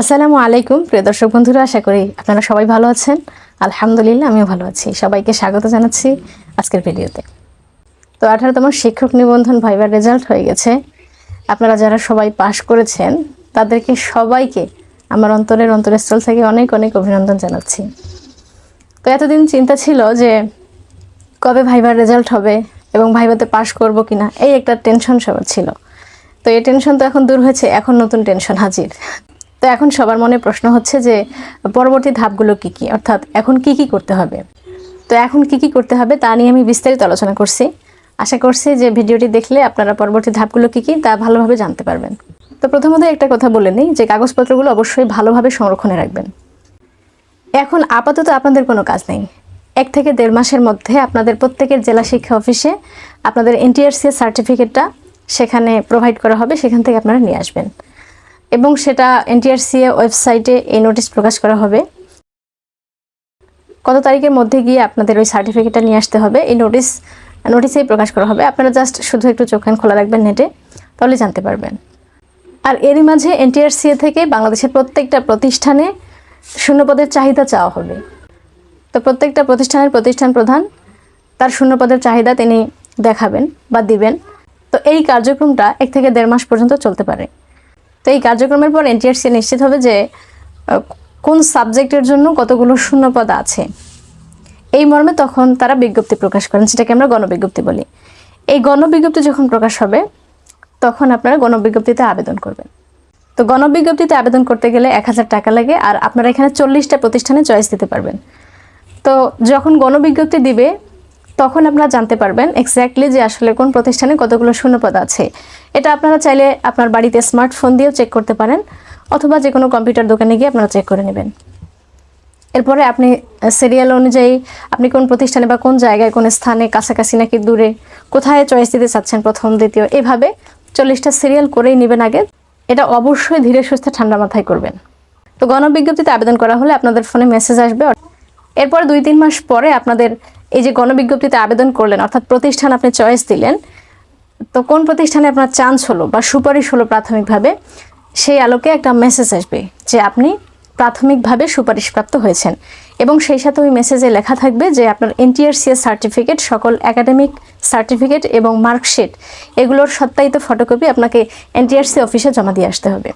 আসসালামু আলাইকুম, প্রিয় দর্শক বন্ধুরা, আশা করি আপনারা সবাই ভালো আছেন। আলহামদুলিল্লাহ, আমিও ভালো আছি। সবাইকে স্বাগত জানাচ্ছি আজকের ভিডিওতে। তো আঠারোতম শিক্ষক নিবন্ধন ভাইবার রেজাল্ট হয়ে গেছে। আপনারা যারা সবাই পাশ করেছেন, তাদেরকে সবাইকে আমার অন্তরের অন্তরস্থল থেকে অনেক অনেক অভিনন্দন জানাচ্ছি। তো এতদিন চিন্তা ছিল যে কবে ভাইবার রেজাল্ট হবে এবং ভাইভাতে পাশ করব কিনা, এই একটা টেনশন সবার ছিল। তো এই টেনশন তো এখন দূর হয়েছে, এখন নতুন টেনশন হাজির। তো এখন সবার মনে প্রশ্ন হচ্ছে যে পরবর্তী ধাপগুলো কি কি? অর্থাৎ এখন কি কি করতে হবে? তো এখন কি কি করতে হবে তা নিয়ে আমি বিস্তারিত আলোচনা করছি। আশা করছি যে ভিডিওটি দেখলে আপনারা পরবর্তী ধাপগুলো কি কি তা ভালোভাবে জানতে পারবেন। তো প্রথমত একটা কথা বলে নিই যে কাগজপত্রগুলো অবশ্যই ভালোভাবে সংরক্ষণে রাখবেন। এখন আপাতত আপনাদের কোনো কাজ নেই। এক থেকে দেড় মাসের মধ্যে আপনাদের প্রত্যেকের জেলা শিক্ষা অফিসে আপনাদের এনটিআরসি সার্টিফিকেটটা সেখানে প্রোভাইড করা হবে, সেখান থেকে আপনারা নিয়ে আসবেন। এবং সেটা এনটিআরসি ওয়েবসাইটে এই নোটিশ প্রকাশ করা হবে। কত তারিখের মধ্যে গিয়ে আপনাদের ওই সার্টিফিকেটটা নিয়ে আসতে হবে? এই নোটিশ নোটিশেই প্রকাশ করা হবে। আপনারা জাস্ট শুধু একটু চোখ কান খোলা রাখবেন নেটে, তাহলে জানতে পারবেন। আর এরই মাঝে এনটিআরসিএ থেকে বাংলাদেশের প্রত্যেকটা প্রতিষ্ঠানে শূন্যপদের চাহিদা চাওয়া হবে। তো প্রত্যেকটা প্রতিষ্ঠানের প্রতিষ্ঠান প্রধান, তার শূন্যপদের চাহিদা তিনি দেখাবেন বা দিবেন। তো এই কার্যক্রমটা এক থেকে দেড় মাস পর্যন্ত চলতে পারে। তো এই কার্যক্রমের পর এনটিআরসি নিশ্চিত হবে যে কোন সাবজেক্টের জন্য কতগুলো শূন্যপদ আছে। এই মর্মে তখন তারা বিজ্ঞপ্তি প্রকাশ করেন সেটাকে আমরা গণবিজ্ঞপ্তি বলি। এই গণবিজ্ঞপ্তি যখন প্রকাশ হবে, তখন আপনারা গণবিজ্ঞপ্তিতে আবেদন করবেন। তো গণবিজ্ঞপ্তিতে আবেদন করতে গেলে এক হাজার টাকা লাগে, আর আপনারা এখানে চল্লিশটা প্রতিষ্ঠানে চয়েস দিতে পারবেন। তো যখন গণবিজ্ঞপ্তি দিবে তখন আপনারা জানতে পারবেন এক্স্যাক্টলি যে আসলে কোন প্রতিষ্ঠানে কতগুলো শূন্যপদ আছে। এটা আপনারা চাইলে আপনার বাড়িতে স্মার্টফোন দিয়েও চেক করতে পারেন, অথবা যে কোনো কম্পিউটার দোকানে গিয়ে আপনারা চেক করে নেবেন। এরপরে আপনি সিরিয়াল অনুযায়ী আপনি কোন প্রতিষ্ঠানে বা কোন জায়গায়, কোন স্থানে, কাছাকাছি নাকি দূরে, কোথায় চয়েস দিতে চাচ্ছেন প্রথম, দ্বিতীয়, এভাবে চল্লিশটা সিরিয়াল করেই নেবেন আগে। এটা অবশ্যই ধীরে সুস্থে ঠান্ডা মাথায় করবেন। তো গণবিজ্ঞপ্তিতে আবেদন করা হলে আপনাদের ফোনে মেসেজ আসবে। এরপর দুই, তিন মাস পরে আপনাদের এই যে গণবিজ্ঞপ্তিতে আবেদন করলেন, অর্থাৎ প্রতিষ্ঠান আপনি চয়েস দিলেন, তো কোন প্রতিষ্ঠানে আপনার চান্স হলো বা সুপারিশ হলো প্রাথমিকভাবে? সেই আলোকে একটা মেসেজ আসবে যে আপনি প্রাথমিকভাবে সুপারিশপ্রাপ্ত হয়েছেন। এবং সেই সাথে ওই মেসেজে লেখা থাকবে যে আপনার এনটিআরসিএস সার্টিফিকেট সকল একাডেমিক সার্টিফিকেট এবং মার্কশিট এগুলোর সত্যায়িত ফটোকপি আপনাকে এনটিআরসি অফিসে জমা দিয়ে আসতে হবে।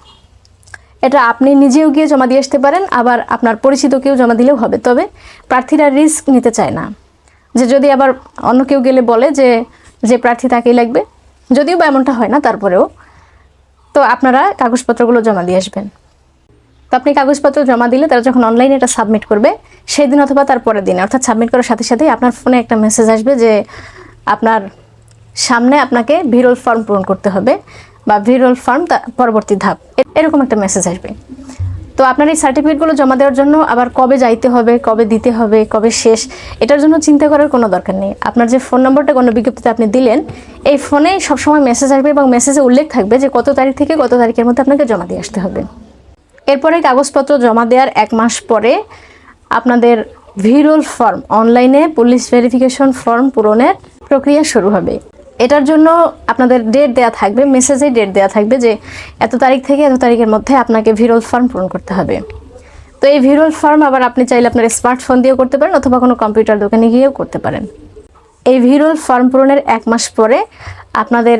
এটা আপনি নিজেও গিয়ে জমা দিয়ে আসতে পারেন, আবার আপনার পরিচিত কেউ জমা দিলেও হবে, তবে প্রার্থীরা রিস্ক নিতে চায় না। যে যদি আবার অন্য কেউ গেলে বলে যে যে প্রার্থী তাকেই লাগবে, যদিও বা এমনটা হয় না তারপরেও, তো আপনারা কাগজপত্রগুলো জমা দিয়ে আসবেন। তো আপনি কাগজপত্র জমা দিলে তারা যখন অনলাইনে এটা সাবমিট করবে সেই দিন অথবা তার পরের দিন, অর্থাৎ সাবমিট করার সাথে সাথেই আপনার ফোনে একটা মেসেজ আসবে যে, আপনার সামনে আপনাকে ভিরল ফর্ম পূরণ করতে হবে বা ভিরল ফর্ম পরবর্তী ধাপ, এরকম একটা মেসেজ আসবে। তো আপনার এই সার্টিফিকেটগুলো জমা দেওয়ার জন্য আবার কবে যাইতে হবে, কবে দিতে হবে, কবে শেষ, এটার জন্য চিন্তা করার কোনো দরকার নেই। আপনার যে ফোন নম্বরটা কোনো বিজ্ঞপ্তিতে আপনি দিলেন, এই ফোনে সবসময় মেসেজ আসবে এবং মেসেজে উল্লেখ থাকবে যে কত তারিখ থেকে কত তারিখের মধ্যে আপনাকে জমা দিয়ে আসতে হবে। এরপরে কাগজপত্র জমা দেওয়ার এক মাস পরে আপনাদের ভিরোল ফর্ম অনলাইনে পুলিশ ভেরিফিকেশন ফর্ম পূরণের প্রক্রিয়া শুরু হবে। এটার জন্য আপনাদের ডেট দেয়া থাকবে মেসেজে ডেট দেয়া থাকবে যে এত তারিখ থেকে এত তারিখের মধ্যে আপনাকে ভিরোল ফর্ম পূরণ করতে হবে। তো এই ভিরোল ফর্ম আবার আপনি চাইলে আপনার স্মার্টফোন দিয়েও করতে পারেন অথবা কোনো কম্পিউটার দোকানে গিয়েও করতে পারেন। এই ভিরোল ফর্ম পূরণের এক মাস পরে আপনাদের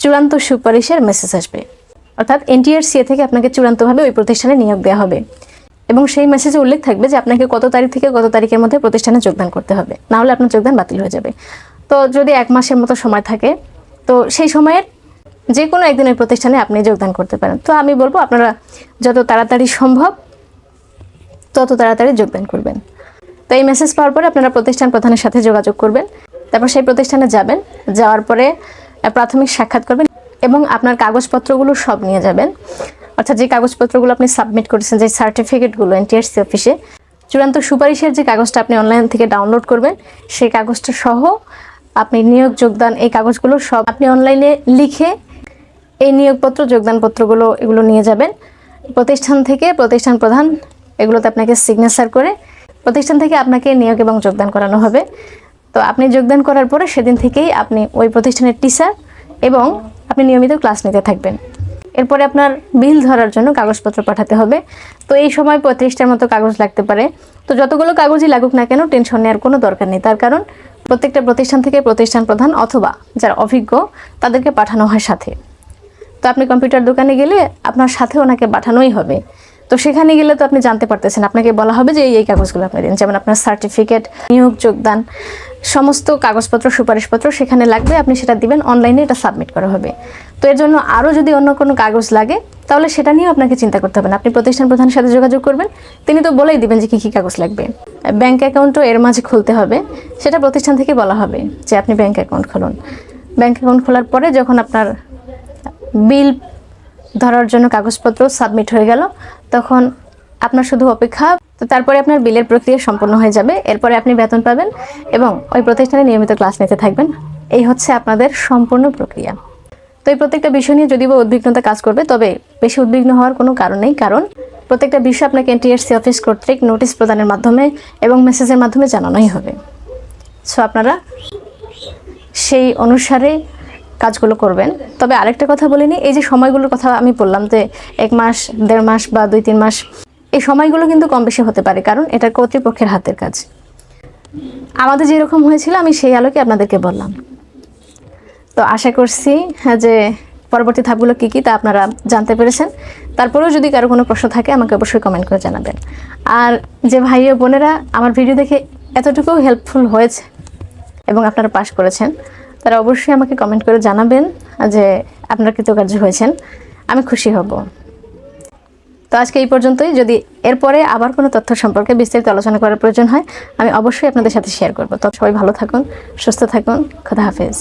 চূড়ান্ত সুপারিশের মেসেজ আসবে। অর্থাৎ এনটিআরসিএ থেকে আপনাকে চূড়ান্তভাবে ওই প্রতিষ্ঠানে নিয়োগ দেওয়া হবে। এবং সেই মেসেজে উল্লেখ থাকবে যে আপনাকে কত তারিখ থেকে কত তারিখের মধ্যে প্রতিষ্ঠানে যোগদান করতে হবে। নাহলে আপনার যোগদান বাতিল হয়ে যাবে। তো যদি এক মাসের মতো সময় থাকে, তো সেই সময়ের যে কোনো একদিন ওই প্রতিষ্ঠানে আপনি যোগদান করতে পারেন। তো আমি বলব, আপনারা যত তাড়াতাড়ি সম্ভব তত তাড়াতাড়ি যোগদান করবেন। তো এই মেসেজ পাওয়ার পরে আপনারা প্রতিষ্ঠান প্রধানের সাথে যোগাযোগ করবেন, তারপর সেই প্রতিষ্ঠানে যাবেন, যাওয়ার পরে প্রাথমিক সাক্ষাৎ করবেন এবং আপনার কাগজপত্রগুলো সব নিয়ে যাবেন। অর্থাৎ যে কাগজপত্রগুলো আপনি সাবমিট করেছেন, যে সার্টিফিকেটগুলো এনটিআরসি অফিসে চূড়ান্ত সুপারিশের যে কাগজটা আপনি অনলাইন থেকে ডাউনলোড করবেন, সেই কাগজটা সহ আপনি নিয়োগ যোগদান এই কাগজগুলো সব আপনি অনলাইনে লিখে এই নিয়োগপত্র, যোগদানপত্রগুলো এগুলো নিয়ে যাবেন। প্রতিষ্ঠান থেকে প্রতিষ্ঠান প্রধান এগুলোতে আপনাকে সিগনেচার করে প্রতিষ্ঠান থেকে আপনাকে নিয়োগ এবং যোগদান করানো হবে। তো আপনি যোগদান করার পরে সেদিন থেকেই আপনি ওই প্রতিষ্ঠানের টিচার এবং আপনি নিয়মিত ক্লাস নিতে থাকবেন। এরপরে আপনার বিল ধরার জন্য কাগজপত্র পাঠাতে হবে। তো এই সময় পঁয়ত্রিশটার মতো কাগজ লাগতে পারে। তো যতগুলো কাগজই লাগুক না কেন টেনশন নেওয়ার কোনো দরকার নেই। তার কারণ প্রত্যেকটা প্রতিষ্ঠান থেকে প্রতিষ্ঠান প্রধান অথবা যারা অভিজ্ঞ, তাদেরকে পাঠানো হয় সাথে। তো আপনি কম্পিউটার দোকানে গেলে আপনার সাথে ওনাকে পাঠানোই হবে। তো সেখানে গেলে তো আপনি জানতে পারতেছেন, আপনাকে বলা হবে যে এই এই কাগজগুলো আপনি দিন, যেমন আপনার সার্টিফিকেট নিয়োগ যোগদান, সমস্ত কাগজপত্র, সুপারিশপত্র সেখানে লাগবে, আপনি সেটা দিবেন অনলাইনে এটা সাবমিট করা হবে। তো এর জন্য আরও যদি অন্য কোনো কাগজ লাগে, তাহলে সেটা নিয়েও আপনাকে চিন্তা করতে হবে না। আপনি প্রতিষ্ঠান প্রধানের সাথে যোগাযোগ করবেন, তিনি তো বলেই দিবেন যে কী কী কাগজ লাগবে। ব্যাঙ্ক অ্যাকাউন্টও এর মাঝে খুলতে হবে, সেটা প্রতিষ্ঠান থেকে বলা হবে যে আপনি ব্যাঙ্ক অ্যাকাউন্ট খুলুন। ব্যাঙ্ক অ্যাকাউন্ট খোলার পরে যখন আপনার বিল ধরার জন্য কাগজপত্র সাবমিট হয়ে গেল তখন আপনার শুধু অপেক্ষা, তো তারপরে আপনার বিলের প্রক্রিয়া সম্পন্ন হয়ে যাবে। এরপরে আপনি বেতন পাবেন এবং ওই প্রতিষ্ঠানে নিয়মিত ক্লাস নিতে থাকবেন। এই হচ্ছে আপনাদের সম্পূর্ণ প্রক্রিয়া। তো এই প্রত্যেকটা বিষয় নিয়ে যদিও বা উদ্বিগ্নতা কাজ করবে, তবে বেশি উদ্বিগ্ন হওয়ার কোনো কারণ নেই, কারণ প্রত্যেকটা বিষয় আপনাকে এনটিএসসি অফিস কর্তৃক নোটিশ প্রদানের মাধ্যমে এবং মেসেজের মাধ্যমে জানানোই হবে। সো আপনারা সেই অনুসারে কাজগুলো করবেন। তবে আরেকটা কথা বলিনি এই যে সময়গুলোর কথা আমি বললাম যে এক মাস দেড় মাস বা দুই তিন মাস এই সময়গুলো কিন্তু কম বেশি হতে পারে কারণ এটা কর্তৃপক্ষের হাতের কাজ। আমাদের যেরকম হয়েছিল আমি সেই আলোকে আপনাদেরকে বললাম। তো আশা করছি হ্যাঁ, যে পরবর্তী ধাপগুলো কী কী তা আপনারা জানতে পেরেছেন। তারপরেও যদি কারও কোনো প্রশ্ন থাকে আমাকে অবশ্যই কমেন্ট করে জানাবেন। আর যে ভাই ও বোনেরা আমার ভিডিও দেখে এতটুকু হেল্পফুল হয়েছে এবং আপনারা পাশ করেছেন। তারা অবশ্যই আমাকে কমেন্ট করে জানাবেন যে আপনার কৃতকার্য হয়েছেন। আমি খুশি হব। তো আজকে এই পর্যন্তই। যদি এরপরে আবার কোনো তথ্য সম্পর্কে বিস্তারিত আলোচনা করার প্রয়োজন হয়, আমি অবশ্যই আপনাদের সাথে শেয়ার করব। তো সবাই ভালো থাকুন, সুস্থ থাকুন, খোদা হাফেজ।